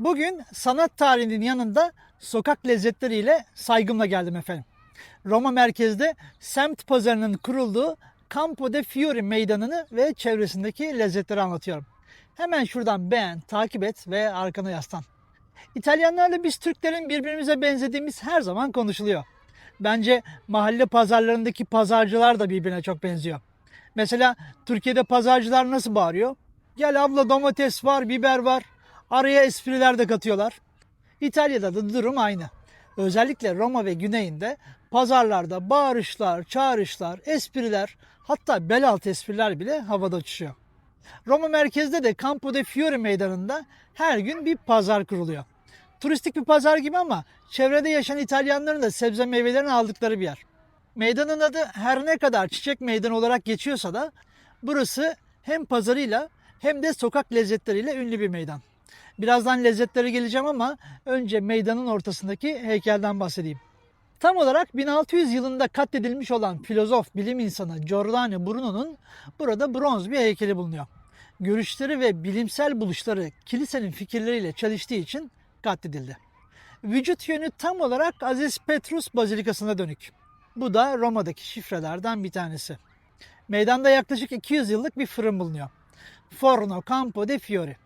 Bugün sanat tarihinin yanında sokak lezzetleriyle saygımla geldim efendim. Roma merkezde semt pazarının kurulduğu Campo de Fiori meydanını ve çevresindeki lezzetleri anlatıyorum. Hemen şuradan beğen, takip et ve arkana yaslan. İtalyanlarla biz Türklerin birbirimize benzediğimiz her zaman konuşuluyor. Bence mahalle pazarlarındaki pazarcılar da birbirine çok benziyor. Mesela Türkiye'de pazarcılar nasıl bağırıyor? Gel abla domates var, biber var. Araya espriler de katıyorlar. İtalya'da da durum aynı. Özellikle Roma ve güneyinde pazarlarda bağırışlar, çağrışlar, espriler hatta bel altı espriler bile havada uçuşuyor. Roma merkezde de Campo de Fiori meydanında her gün bir pazar kuruluyor. Turistik bir pazar gibi ama çevrede yaşayan İtalyanların da sebze meyvelerini aldıkları bir yer. Meydanın adı her ne kadar çiçek meydanı olarak geçiyorsa da burası hem pazarıyla hem de sokak lezzetleriyle ünlü bir meydan. Birazdan lezzetlere geleceğim ama önce meydanın ortasındaki heykelden bahsedeyim. Tam olarak 1600 yılında katledilmiş olan filozof, bilim insanı Giordano Bruno'nun burada bronz bir heykeli bulunuyor. Görüşleri ve bilimsel buluşları kilisenin fikirleriyle çeliştiği için katledildi. Vücut yönü tam olarak Aziz Petrus Bazilikası'na dönük. Bu da Roma'daki şifrelerden bir tanesi. Meydanda yaklaşık 200 yıllık bir fırın bulunuyor. Forno Campo de Fiori.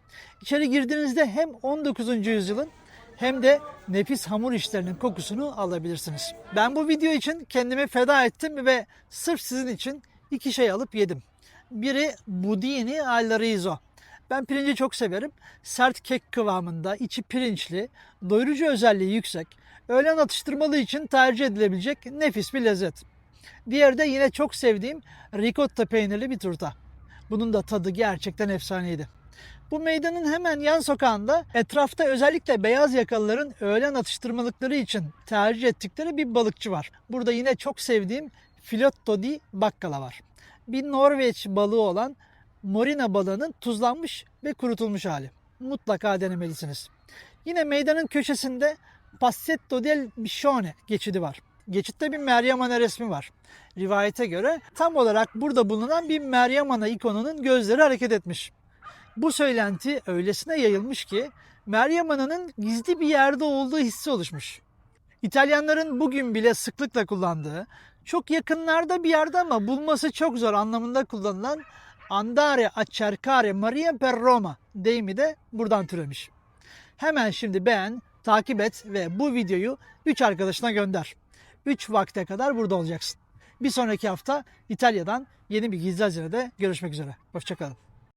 İçeri girdiğinizde hem 19. yüzyılın hem de nefis hamur işlerinin kokusunu alabilirsiniz. Ben bu video için kendimi feda ettim ve sırf sizin için iki şey alıp yedim. Biri budini al. Ben pirinci çok severim. Sert kek kıvamında, içi pirinçli, doyurucu özelliği yüksek. Öğlen atıştırmalığı için tercih edilebilecek nefis bir lezzet. Diğeri de yine çok sevdiğim ricotta peynirli bir turta. Bunun da tadı gerçekten efsaneydi. Bu meydanın hemen yan sokağında etrafta özellikle beyaz yakalıların öğlen atıştırmalıkları için tercih ettikleri bir balıkçı var. Burada yine çok sevdiğim filotto di bakkala var. Bir Norveç balığı olan morina balığının tuzlanmış ve kurutulmuş hali. Mutlaka denemelisiniz. Yine meydanın köşesinde Passetto del Biscione geçidi var. Geçitte bir Meryem Ana resmi var. Rivayete göre tam olarak burada bulunan bir Meryem Ana ikonunun gözleri hareket etmiş. Bu söylenti öylesine yayılmış ki Meryem Ana'nın gizli bir yerde olduğu hissi oluşmuş. İtalyanların bugün bile sıklıkla kullandığı, çok yakınlarda bir yerde ama bulması çok zor anlamında kullanılan andare a cercare Maria per Roma deyimi de buradan türemiş. Hemen şimdi beğen, takip et ve bu videoyu 3 arkadaşına gönder. 3 vakte kadar burada olacaksın. Bir sonraki hafta İtalya'dan yeni bir gizli hazinede görüşmek üzere. Hoşçakalın.